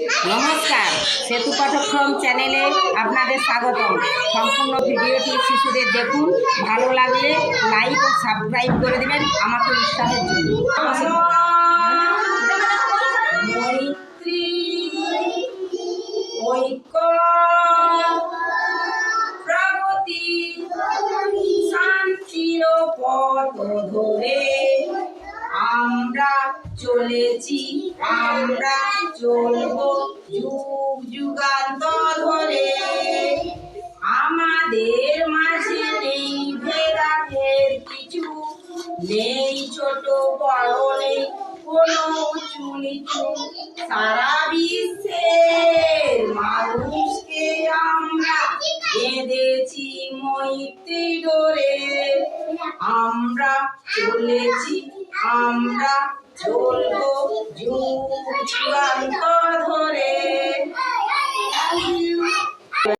নমস্কার, সেতু পাঠক্রম চ্যানেলে আপনাদের স্বাগতম। সম্পূর্ণ ভিডিওটি শিশুদের দেখুন, ভালো লাগলে লাইক ও সাবস্ক্রাইব করে দেবেন আমাকে উৎসাহের জন্য। চলেছি, আমরা চলবো যুগ যুগান্ত ধরে আমাদের মাঝে নেই ভেদাভেদ, কিছু নেই, ছোট বড় নেই, কোনো উঁচু নিচু। সারা বিশ্বের মানুষকে আমরা বেঁধেছি মৈত্রী ডোরে। আমরা চলেছি, আমরা চলবো যুগ